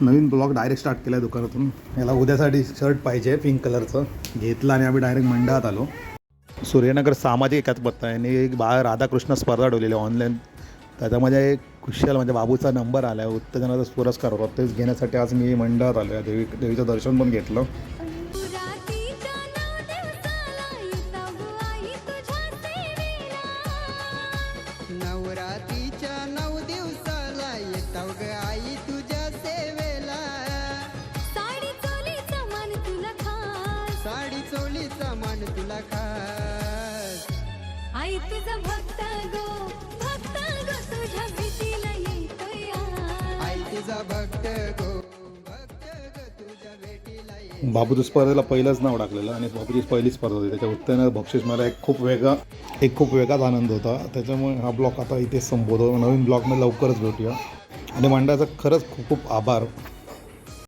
नवीन blog direct start केला आहे दुकानातून. याला उद्यासाठी शर्ट पाहिजे पिंक कलरचं घेतलं आणि आम्ही डायरेक्ट मंडळात आलो. सूर्यनगर सामाजिक एकात्मकता यांनी एक बाळ राधाकृष्ण स्पर्धा ठेवलेली ऑनलाईन त्याच्यामध्ये एक खुशाल म्हणजे बाबूचा नंबर आला आहे उत्तेजनाचा पुरस्कार होता. तेच घेण्यासाठी आज मी मंडळात आलो आहे देवी देवीचं दर्शन पण घेतलं. चोलीचा मान तुला खास. आई तुझा भक्त गो भक्त गो तुझ्या भेटीला येतोय. आई तुझा भक्त गो भक्त ग तुझ्या भेटीला ये बाबूच्या स्पर्धेला पहिलंच नाव टाकलेलं आणि बाबूची पहिली स्पर्धा होती. त्याच्या उत्तेजनाचं बक्षीस मला एक खूप वेगळा एक खूप वेगळाच आनंद होता. त्याच्यामुळे हा ब्लॉग आता इथे संपवतो. नवीन ब्लॉगमध्ये लवकरच भेटूया. आणि मंडळाचा खरंच खूप खूप आभार.